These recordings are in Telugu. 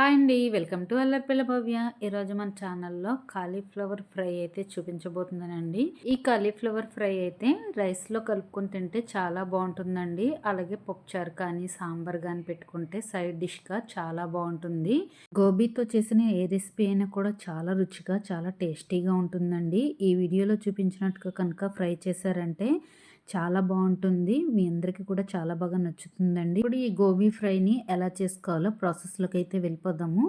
హాయ్ అండి వెల్కమ్ టు అల్లర్పిల్ల భవ్య. ఈరోజు మన ఛానల్లో కాలీఫ్లవర్ ఫ్రై అయితే చూపించబోతుందనండి ఈ కాలీఫ్లవర్ ఫ్రై అయితే రైస్లో కలుపుకొని తింటే చాలా బాగుంటుందండి. అలాగే పప్పుచారు కానీ సాంబార్ కానీ పెట్టుకుంటే సైడ్ డిష్గా చాలా బాగుంటుంది. గోబీతో చేసిన ఏ రెసిపీ అయినా కూడా చాలా రుచిగా చాలా టేస్టీగా ఉంటుందండి. ఈ వీడియోలో చూపించినట్టుగా కనుక ఫ్రై చేశారంటే చాలా బాగుంటుంది. మీ అందరికీ కూడా చాలా బాగా నచ్చుతుందండి. ఇప్పుడు ఈ గోబీ ఫ్రైని ఎలా చేసుకోవాలో ప్రాసెస్లోకి అయితే వెళ్ళిపోదాము.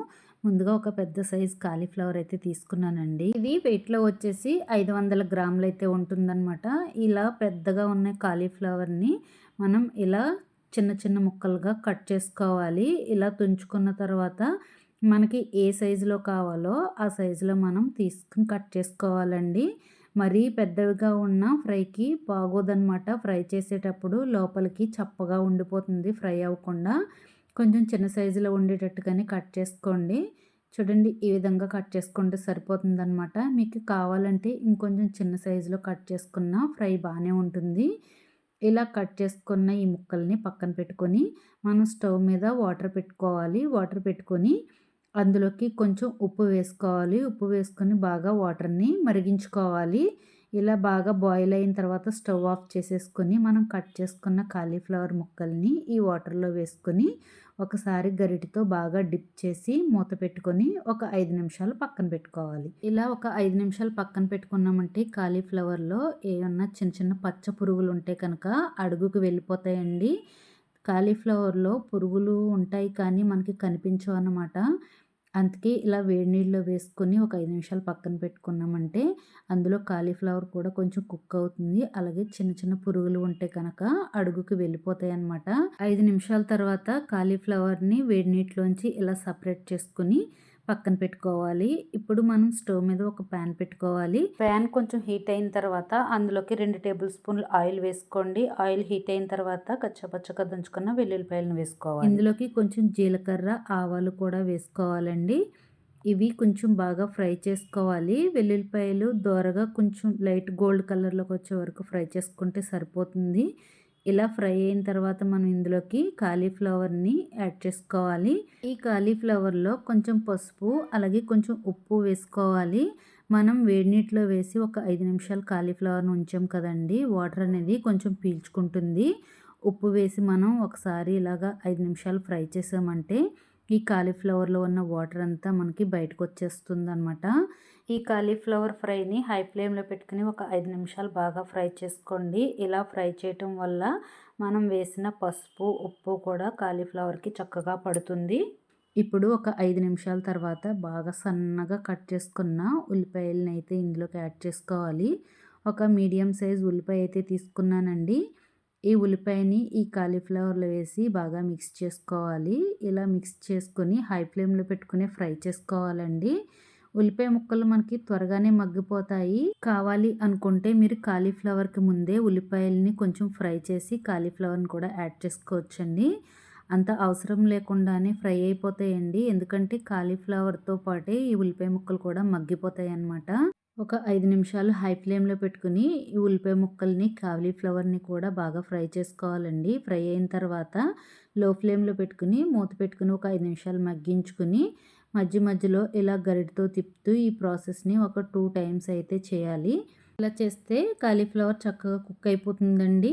ముందుగా ఒక పెద్ద సైజ్ కాలీఫ్లవర్ అయితే తీసుకున్నానండి. ఇది వెయిట్లో వచ్చేసి ఐదు వందల గ్రాములు అయితే ఉంటుందన్నమాట. ఇలా పెద్దగా ఉన్న కాలీఫ్లవర్ని మనం ఇలా చిన్న చిన్న ముక్కలుగా కట్ చేసుకోవాలి. ఇలా తుంచుకున్న తర్వాత మనకి ఏ సైజులో కావాలో ఆ సైజులో మనం తీసుకుని కట్ చేసుకోవాలండి. మరీ పెద్దవిగా ఉన్న ఫ్రైకి బాగోదన్నమాట. ఫ్రై చేసేటప్పుడు లోపలికి చప్పగా ఉండిపోతుంది ఫ్రై అవ్వకుండా. కొంచెం చిన్న సైజులో ఉండేటట్టుగానే కట్ చేసుకోండి. చూడండి ఈ విధంగా కట్ చేసుకుంటే సరిపోతుందన్నమాట. మీకు కావాలంటే ఇంకొంచెం చిన్న సైజులో కట్ చేసుకున్న ఫ్రై బాగానే ఉంటుంది. ఇలా కట్ చేసుకున్న ఈ ముక్కల్ని పక్కన పెట్టుకొని మనం స్టవ్ మీద వాటర్ పెట్టుకోవాలి. వాటర్ పెట్టుకొని అందులోకి కొంచెం ఉప్పు వేసుకోవాలి. ఉప్పు వేసుకొని బాగా వాటర్ని మరిగించుకోవాలి. ఇలా బాగా బాయిల్ అయిన తర్వాత స్టవ్ ఆఫ్ చేసేసుకొని మనం కట్ చేసుకున్న కాలీఫ్లవర్ ముక్కల్ని ఈ వాటర్లో వేసుకొని ఒకసారి గరిటితో బాగా డిప్ చేసి మూత పెట్టుకొని ఒక ఐదు నిమిషాలు పక్కన పెట్టుకోవాలి. ఇలా ఒక ఐదు నిమిషాలు పక్కన పెట్టుకున్నామంటే కాలీఫ్లవర్లో ఏమన్నా చిన్న చిన్న పచ్చ పురుగులు ఉంటే కనుక అడుగుకు వెళ్ళిపోతాయండి. కాలీఫ్లవర్లో పురుగులు ఉంటాయి కానీ మనకి కనిపించవు అన్నమాట. అందుకే ఇలా వేడి నీళ్ళలో వేసుకొని ఒక ఐదు నిమిషాలు పక్కన పెట్టుకున్నామంటే అందులో కాలీఫ్లవర్ కూడా కొంచెం కుక్ అవుతుంది. అలాగే చిన్న చిన్న పురుగులు ఉంటే కనుక అడుగుకి వెళ్ళిపోతాయి అనమాట ఐదు నిమిషాల తర్వాత కాలీఫ్లవర్ని వేడి నీటిలోంచి ఇలా సపరేట్ చేసుకుని పక్కన పెట్టుకోవాలి. ఇప్పుడు మనం స్టవ్ మీద ఒక ప్యాన్ పెట్టుకోవాలి. ప్యాన్ కొంచెం హీట్ అయిన తర్వాత అందులోకి రెండు టేబుల్ స్పూన్లు ఆయిల్ వేసుకోండి. ఆయిల్ హీట్ అయిన తర్వాత కచ్చపచ్చగా దంచుకున్న వెల్లుల్లిపాయలను వేసుకోవాలి. ఇందులోకి కొంచెం జీలకర్ర ఆవాలు కూడా వేసుకోవాలండి. ఇవి కొంచెం బాగా ఫ్రై చేసుకోవాలి. వెల్లుల్లిపాయలు దోరగా కొంచెం లైట్ గోల్డ్ కలర్లోకి వచ్చే వరకు ఫ్రై చేసుకుంటే సరిపోతుంది. ఇలా ఫ్రై అయిన తర్వాత మనం ఇందులోకి కాలీఫ్లవర్ని యాడ్ చేసుకోవాలి. ఈ కాలీఫ్లవర్లో కొంచెం పసుపు అలాగే కొంచెం ఉప్పు వేసుకోవాలి. మనం వేడి నీటిలో వేసి ఒక ఐదు నిమిషాలు కాలీఫ్లవర్ని ఉంచాం కదండి. వాటర్ అనేది కొంచెం పీల్చుకుంటుంది. ఉప్పు వేసి మనం ఒకసారి ఇలాగా ఐదు నిమిషాలు ఫ్రై చేసామంటే ఈ కాలీఫ్లవర్లో ఉన్న వాటర్ అంతా మనకి బయటకు వచ్చేస్తుంది అనమాట ఈ కాలీఫ్లవర్ ఫ్రైని హై ఫ్లేమ్లో పెట్టుకుని ఒక ఐదు నిమిషాలు బాగా ఫ్రై చేసుకోండి. ఇలా ఫ్రై చేయటం వల్ల మనం వేసిన పసుపు ఉప్పు కూడా కాలీఫ్లవర్కి చక్కగా పడుతుంది. ఇప్పుడు ఒక ఐదు నిమిషాల తర్వాత బాగా సన్నగా కట్ చేసుకున్న ఉల్లిపాయలని అయితే ఇందులోకి యాడ్ చేసుకోవాలి. ఒక మీడియం సైజ్ ఉల్లిపాయ అయితే తీసుకున్నానండి. ఈ ఉల్లిపాయని ఈ కాలీఫ్లవర్లో వేసి బాగా మిక్స్ చేసుకోవాలి. ఇలా మిక్స్ చేసుకొని హై ఫ్లేమ్లో పెట్టుకుని ఫ్రై చేసుకోవాలండి. ఉల్లిపాయ ముక్కలు మనకి త్వరగానే మగ్గిపోతాయి. కావాలి అనుకుంటే మీరు కాలీఫ్లవర్కి ముందే ఉల్లిపాయలని కొంచెం ఫ్రై చేసి కాలీఫ్లవర్ని కూడా యాడ్ చేసుకోవచ్చండి. అంత అవసరం లేకుండానే ఫ్రై అయిపోతాయండి. ఎందుకంటే కాలీఫ్లవర్తో పాటే ఈ ఉల్లిపాయ ముక్కలు కూడా మగ్గిపోతాయి అన్నమాట ఒక ఐదు నిమిషాలు హై ఫ్లేమ్లో పెట్టుకుని ఈ ఉల్లిపాయ ముక్కల్ని కాలీఫ్లవర్ని కూడా బాగా ఫ్రై చేసుకోవాలండి. ఫ్రై అయిన తర్వాత లో ఫ్లేమ్లో పెట్టుకుని మూత పెట్టుకుని ఒక ఐదు నిమిషాలు మగ్గించుకుని మధ్య మధ్యలో ఇలా గరిటతో తిప్పుతూ ఈ ప్రాసెస్ని ఒక టూ టైమ్స్ అయితే చేయాలి. ఇలా చేస్తే కాలీఫ్లవర్ చక్కగా కుక్ అయిపోతుందండి.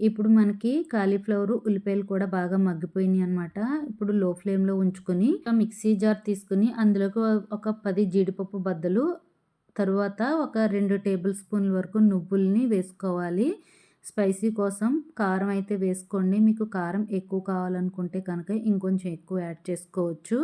ఇప్పుడు మనకి కాలీఫ్లవర్ ఉల్లిపాయలు కూడా బాగా మగ్గిపోయినాయి అనమాట ఇప్పుడు లో ఫ్లేమ్లో ఉంచుకొని మిక్సీ జార్ తీసుకుని అందులోకి ఒక పది జీడిపప్పు బద్దలు తరువాత ఒక రెండు టేబుల్ స్పూన్ల వరకు నువ్వుల్ని వేసుకోవాలి. స్పైసీ కోసం కారం అయితే వేసుకోండి. మీకు కారం ఎక్కువ కావాలనుకుంటే కనుక ఇంకొంచెం ఎక్కువ యాడ్ చేసుకోవచ్చు.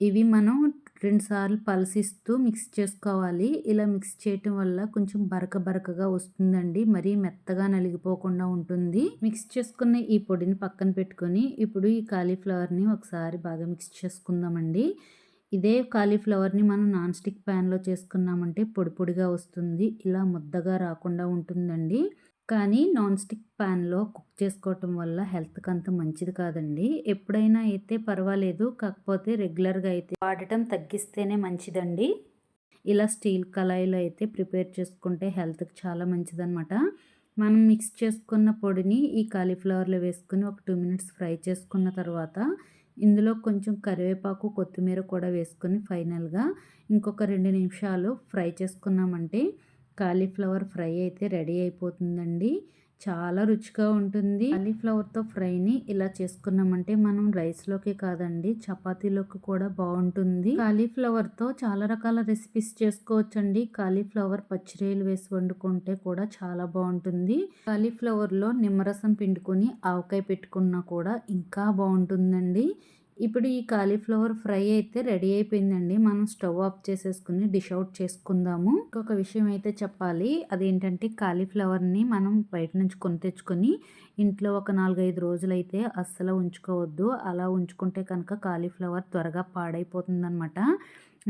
ఇవి మనం రెండుసార్లు పలసిస్తూ మిక్స్ చేసుకోవాలి. ఇలా మిక్స్ చేయటం వల్ల కొంచెం బరక బరకగా వస్తుందండి. మరీ మెత్తగా నలిగిపోకుండా ఉంటుంది. మిక్స్ చేసుకున్న ఈ పొడిని పక్కన పెట్టుకొని ఇప్పుడు ఈ కాలీఫ్లవర్ని ఒకసారి బాగా మిక్స్ చేసుకుందామండి. ఇదే కాలీఫ్లవర్ని మనం నాన్ స్టిక్ ప్యాన్లో చేసుకున్నామంటే పొడి పొడిగా వస్తుంది. ఇలా ముద్దగా రాకుండా ఉంటుందండి. కానీ నాన్ స్టిక్ ప్యాన్లో కుక్ చేసుకోవటం వల్ల హెల్త్కి అంత మంచిది కాదండి. ఎప్పుడైనా అయితే పర్వాలేదు కాకపోతే రెగ్యులర్గా అయితే వాడటం తగ్గిస్తేనే మంచిదండి. ఇలా స్టీల్ కళాయిలో అయితే ప్రిపేర్ చేసుకుంటే హెల్త్కి చాలా మంచిదన్నమాట. మనం మిక్స్ చేసుకున్న పొడిని ఈ కాలీఫ్లవర్లో వేసుకుని ఒక టూ మినిట్స్ ఫ్రై చేసుకున్న తర్వాత ఇందులో కొంచెం కరివేపాకు కొత్తిమీర కూడా వేసుకొని ఫైనల్గా ఇంకొక రెండు నిమిషాలు ఫ్రై చేసుకున్నామంటే కాలీఫ్లవర్ ఫ్రై అయితే రెడీ అయిపోతుందండి. చాలా రుచిగా ఉంటుంది. కాలీఫ్లవర్తో ఫ్రైని ఇలా చేసుకున్నామంటే మనం రైస్లోకి కాదండి చపాతీలోకి కూడా బాగుంటుంది. కాలీఫ్లవర్తో చాలా రకాల రెసిపీస్ చేసుకోవచ్చండి. కాలీఫ్లవర్ పచ్చిరేలు వేసి వండుకుంటే కూడా చాలా బాగుంటుంది. కాలీఫ్లవర్లో నిమ్మరసం పిండుకొని ఆవకాయ పెట్టుకున్నా కూడా ఇంకా బాగుంటుందండి. ఇప్పుడు ఈ కాలీఫ్లవర్ ఫ్రై అయితే రెడీ అయిపోయిందండి. మనం స్టవ్ ఆఫ్ చేసేసుకుని డిష్ అవుట్ చేసుకుందాము. ఇంకొక విషయం అయితే చెప్పాలి. అదేంటంటే కాలీఫ్లవర్ని మనం బయట నుంచి కొని తెచ్చుకొని ఇంట్లో ఒక నాలుగైదు రోజులైతే అస్సలు ఉంచుకోవద్దు. అలా ఉంచుకుంటే కనుక కాలీఫ్లవర్ త్వరగా పాడైపోతుందనమాట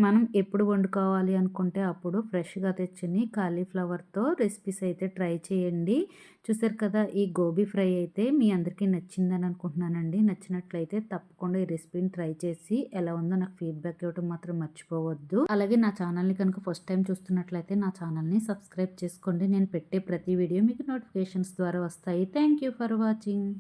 మనం ఎప్పుడు వండుకోవాలి అనుకుంటే అప్పుడు ఫ్రెష్గా తెచ్చుని కాలీఫ్లవర్తో రెసిపీస్ అయితే ట్రై చేయండి. చూసారు కదా ఈ గోబీ ఫ్రై అయితే మీ అందరికీ నచ్చిందని అనుకుంటున్నానండి. నచ్చినట్లయితే తప్పకుండా ఈ రెసిపీని ట్రై చేసి ఎలా ఉందో నాకు ఫీడ్బ్యాక్ ఇవ్వడం మాత్రం మర్చిపోవద్దు. అలాగే నా ఛానల్ని కనుక ఫస్ట్ టైం చూస్తున్నట్లయితే నా ఛానల్ని సబ్స్క్రైబ్ చేసుకోండి. నేను పెట్టే ప్రతి వీడియో మీకు నోటిఫికేషన్స్ ద్వారా వస్తాయి. Thank you for watching.